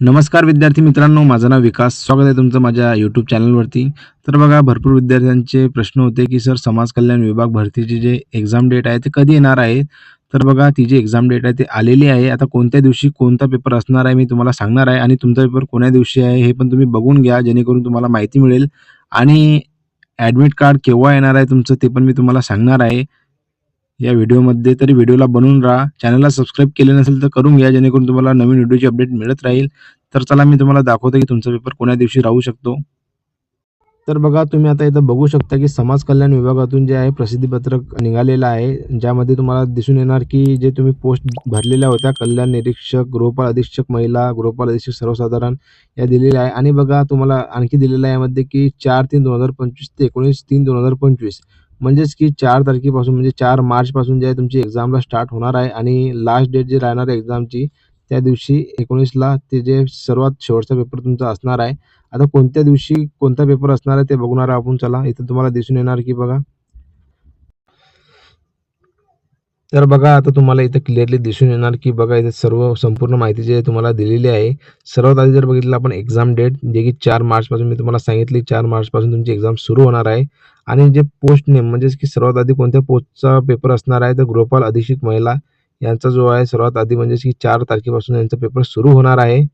नमस्कार विद्यार्थी मित्रांनो माझं नाव विकास. स्वागत आहे तुमचं माझ्या यूट्यूब चॅनलवरती तर बघा भरपूर विद्यार्थ्यांचे प्रश्न होते की सर समाज कल्याण विभाग भरतीची जे एक्झाम डेट आहे ते कधी येणार आहे? तर बघा ती जी एक्झाम डेट आहे ते आलेली आहे. आता कोणत्या दिवशी कोणता पेपर असणार आहे मी तुम्हाला सांगणार आहे. आणि तुमचा पेपर कोण्या दिवशी आहे हे पण तुम्ही बघून घ्या जेणेकरून तुम्हाला माहिती मिळेल. आणि ॲडमिट कार्ड केव्हा येणार आहे तुमचं ते पण मी तुम्हाला सांगणार आहे. या व्हिडिओमध्ये तरी व्हिडिओला बनवून राहा. चॅनलला सबस्क्राईब केले नसेल तर करून घ्या जेणेकरून तुम्हाला नवीन व्हिडिओची अपडेट मिळत राहील. तर चला मी तुम्हाला दाखवतो की तुमचा पेपर कोण्या दिवशी राहू शकतो. तर बघा तुम्ही आता इथं बघू शकता की समाज कल्याण विभागातून जे आहे प्रसिद्धीपत्रक निघालेलं आहे. ज्यामध्ये तुम्हाला दिसून येणार की जे तुम्ही पोस्ट भरलेल्या होत्या कल्याण निरीक्षक गृहपाल अधीक्षक महिला गृहपाल अधीक्षक सर्वसाधारण या दिलेल्या आहे. आणि बघा तुम्हाला आणखी दिलेलं आहे यामध्ये की चार तीन दोन हजार पंचवीस ते एकोणीस तीन दोन हजार पंचवीस. म्हणजेच की चार तारखेपासून म्हणजे चार मार्चपासून जे आहे तुमची एक्झामला स्टार्ट होणार आहे आणि लास्ट डेट जे राहणार आहे एक्झामची त्या दिवशी एकोणीसला ते जे सर्वात शेवटचा पेपर तुमचा असणार आहे. आता कोणत्या दिवशी कोणता पेपर असणार आहे ते बघणार आपण. चला इथं तुम्हाला दिसून येणार की बघा. तर बघा आता तुम्हाला इथं क्लिअरली दिसून येणार की बघा इथे सर्व संपूर्ण माहिती जी आहे तुम्हाला दिलेली आहे. सर्वात आधी जर बघितलं आपण एक्झाम डेट जे की चार मार्चपासून मी तुम्हाला सांगितली चार मार्चपासून तुमची एक्झाम सुरू होणार आहे. आणि जे पोस्ट नेम म्हणजेच की सर्वात आधी कोणत्या पोस्टचा पेपर असणार आहे तर गृहपाल अधीक्षक महिला यांचा जो आहे सर्वात आधी म्हणजे की चार तारखेपासून यांचा पेपर सुरू होणार आहे.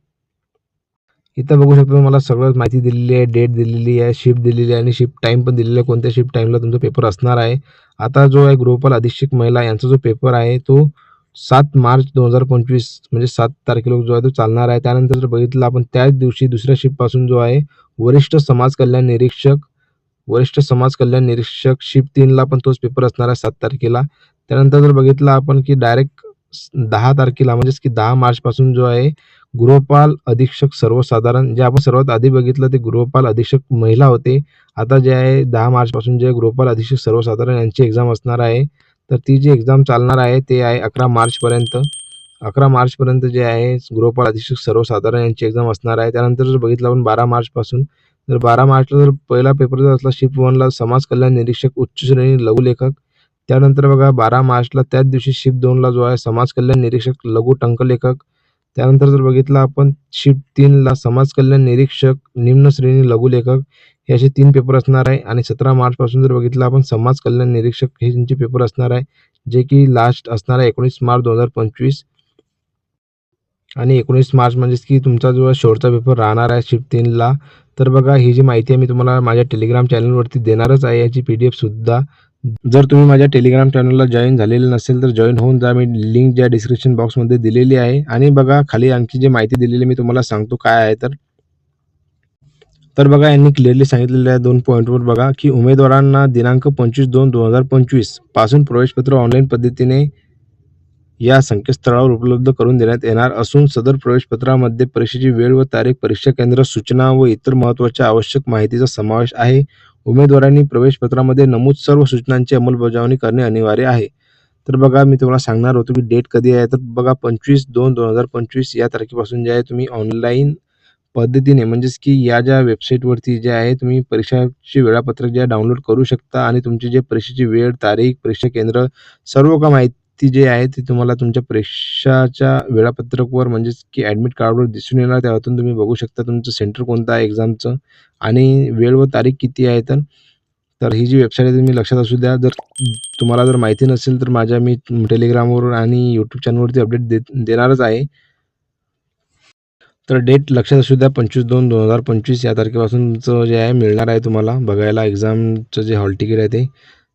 इथं बघू शकतो मला सगळं माहिती दिलेली आहे डेट दिलेली आहे शिफ्ट दिलेली आहे आणि शिफ्ट टाईम पण दिलेला आहे. कोणत्या शिफ्ट टाईमला तुमचा पेपर असणार आहे? आता जो आहे गृहपाल अधीक्षक महिला यांचा जो पेपर आहे तो सात मार्च दोन हजार पंचवीस म्हणजे सात तारखेला जो आहे तो चालणार आहे. त्यानंतर जर बघितलं आपण त्याच दिवशी दुसऱ्या शिफ्टपासून जो आहे वरिष्ठ समाज कल्याण निरीक्षक वरिष्ठ समाज कल्याण निरीक्षक शिफ्ट तीनला पण तोच पेपर असणार आहे सात तारखेला. त्यानंतर जर बघितलं आपण की डायरेक्ट दहा तारखेला म्हणजेच की दहा मार्चपासून जो आहे गृहपाल अधीक्षक सर्वसाधारण जे आपण सर्वात आधी बघितलं ते गृहपाल अधीक्षक महिला होते. आता जे आहे दहा मार्चपासून जे गृहपाल अधीक्षक सर्वसाधारण यांची एक्झाम असणार आहे. तर ती जी एक्झाम चालणार आहे ते आहे अकरा मार्चपर्यंत अकरा मार्चपर्यंत जे आहे गृहपाल अधीक्षक सर्वसाधारण यांची एक्झाम असणार आहे. त्यानंतर जर बघितलं आपण बारा मार्चपासून जर बारा मार्चला जर पहिला पेपर जर असला शिफ्ट वनला समाज कल्याण निरीक्षक उच्च श्रेणी लघुलेखक त्यानंतर बघा बारा मार्चला त्याच दिवशी शिफ्ट दोनला जो आहे समाज कल्याण निरीक्षक लघु टंकलेखक त्यानंतर जर बघितलं आपण शिफ्ट तीनला समाज कल्याण निरीक्षक निम्न श्रेणी लघुलेखक हे असे तीन पेपर असणार आहे. आणि सतरा मार्चपासून जर बघितलं आपण समाज कल्याण निरीक्षक हे त्यांचे पेपर असणार आहे जे की लास्ट असणार आहे एकोणीस मार्च दोन हजार पंचवीस. आणि एकोणीस मार्च म्हणजेच की तुमचा जो शेवटचा पेपर राहणार आहे शिफ्ट तीनला तर बघा ही जी माहिती आहे मी तुम्हाला माझ्या टेलिग्राम चॅनलवरती देणारच आहे. याची पी डी एफसुद्धा जर तुम्ही माझ्या टेलिग्राम चॅनलला जॉईन झालेलं नसेल तर जॉईन होऊन जा. मी लिंक ज्या डिस्क्रिप्शन बॉक्समध्ये दिलेली आहे. आणि बघा खाली आणखी जी माहिती दिलेली मी तुम्हाला सांगतो काय आहे तर. तर बघा यांनी क्लिअरली सांगितलेलं आहे दोन पॉईंटवर बघा की उमेदवारांना दिनांक पंचवीस दोन दोन हजार पंचवीसपासून प्रवेशपत्र ऑनलाईन पद्धतीने या संकेतस्थळावर उपलब्ध करून देण्यात येणार असून सदर प्रवेशपत्रामध्ये परीक्षेची वेळ व तारीख परीक्षा केंद्र सूचना व इतर महत्त्वाच्या आवश्यक माहितीचा समावेश आहे. उमेदवारांनी प्रवेशपत्रामध्ये नमूद सर्व सूचनांची अंमलबजावणी करणे अनिवार्य आहे. तर बघा मी तुम्हाला सांगणार होतो की डेट कधी आहे. तर बघा पंचवीस दोन दोन हजार पंचवीस या तारखेपासून जे आहे तुम्ही ऑनलाईन पद्धतीने म्हणजेच की या ज्या वेबसाईटवरती जे आहे तुम्ही परीक्षाचे वेळापत्रक जे डाउनलोड करू शकता आणि तुमची जे परीक्षेची वेळ तारीख परीक्षा केंद्र सर्व का माहिती ती जे आहे ती तुम्हाला तुमच्या परीक्षाच्या वेळापत्रकवर म्हणजेच की ॲडमिट कार्डवर दिसून येणार त्यातून तुम्ही बघू शकता तुमचं सेंटर कोणतं आहे एक्झामचं आणि वेळ व तारीख किती आहे तर. तर ही जी वेबसाईट आहे तुम्ही लक्षात असू द्या. जर तुम्हाला जर माहिती नसेल तर माझ्या मी टेलिग्रामवर आणि यूट्यूब चॅनलवरती अपडेट दे देणारच आहे. तर डेट लक्षात असू द्या पंचवीस दोन दोन हजार पंचवीस या तारखेपासूनचं जे आहे मिळणार आहे तुम्हाला बघायला. एक्झामचं जे हॉल तिकीट आहे ते.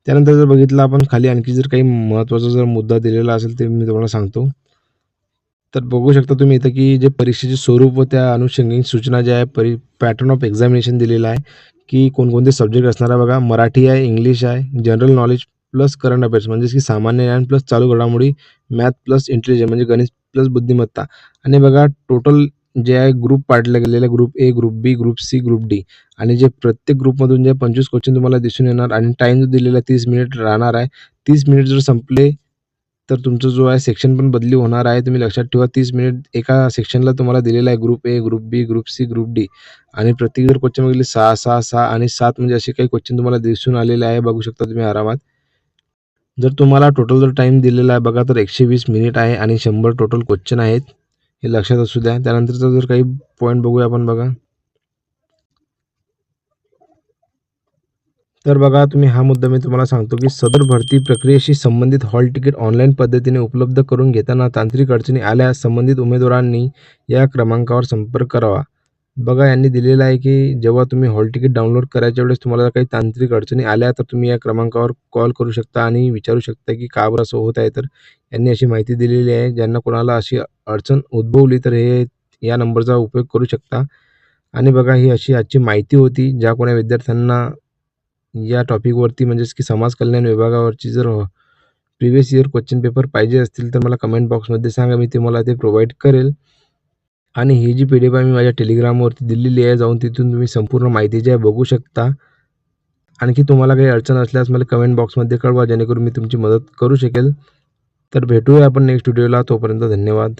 त्यानंतर जर बघितलं आपण खाली आणखी जर काही महत्त्वाचा जर मुद्दा दिलेला असेल ते मी तुम्हाला सांगतो. तर बघू शकता तुम्ही इथं की जे परीक्षेचे स्वरूप व त्या अनुषंगिक सूचना ज्या आहे परी पॅटर्न ऑफ एक्झामिनेशन दिलेलं आहे की कोणकोणते सब्जेक्ट असणार आहे बघा. मराठी आहे इंग्लिश आहे general knowledge plus current affairs म्हणजेच की सामान्य ज्ञान प्लस चालू घडामोडी मॅथ प्लस इंटेलिजन्स म्हणजे गणित प्लस बुद्धिमत्ता. आणि बघा टोटल जे आहे ग्रुप पाडले गेलेले group A group B group C group D आणि जे प्रत्येक ग्रुपमधून जे पंचवीस क्वेश्चन तुम्हाला दिसून येणार आणि टाईम जो दिलेला तीस मिनिट राहणार आहे तीस मिनिट जर संपले तर तुमचं जो आहे सेक्शन पण बदली होणार आहे. तुम्ही लक्षात ठेवा तीस मिनिट एका सेक्शनला तुम्हाला दिलेला आहे group A group B group C group D आणि प्रत्येक जर क्वेश्चन बघितले सहा सहा सहा आणि सात म्हणजे असे काही क्वेश्चन तुम्हाला दिसून आलेले आहे. बघू शकता तुम्ही आरामात. जर तुम्हाला टोटल जर टाईम दिलेला आहे बघा तर एकशे वीस मिनिट आहे आणि शंभर टोटल क्वेश्चन आहेत. हे लक्षात असू द्या. त्यानंतरचा जर काही पॉईंट बघूया आपण बघा. तर बघा तुम्ही हा मुद्दा मी तुम्हाला सांगतो की सदर भरती प्रक्रियेशी संबंधित हॉल तिकीट ऑनलाईन पद्धतीने उपलब्ध करून घेताना तांत्रिक अडचणी आल्यास संबंधित उमेदवारांनी या क्रमांकावर संपर्क करावा. बघा यांनी दिलेलं आहे की जेव्हा तुम्ही हॉल तिकीट डाउनलोड करायच्या वेळेस तुम्हाला काही तांत्रिक अडचणी आल्या तर तुम्ही या क्रमांकावर कॉल करू शकता आणि विचारू शकता की का बरं असं होत आहे. तर यांनी अशी माहिती दिलेली आहे. ज्यांना कोणाला अशी अडचण उद्भवली तर हे या नंबरचा उपयोग करू शकता. आणि बघा ही अशी आजची माहिती होती ज्या कोण्या विद्यार्थ्यांना या टॉपिकवरती म्हणजेच की समाज कल्याण विभागावरची जर प्रिव्हियस इयर क्वेश्चन पेपर पाहिजे असतील तर मला कमेंट बॉक्समध्ये सांगा मी तुम्हाला ते प्रोव्हाइड करेल. आणि ही जी पी डी एफ आहे मी माझ्या टेलिग्रामवरती दिलेली आहे जाऊन तिथून तुम्ही संपूर्ण माहिती जी आहे बघू शकता. आणखी तुम्हाला काही अडचण असल्यास मला कमेंट बॉक्समध्ये कळवा जेणेकरून मी तुमची मदत करू शकेल. तर भेटूया आपण नेक्स्ट व्हिडिओला तोपर्यंत धन्यवाद.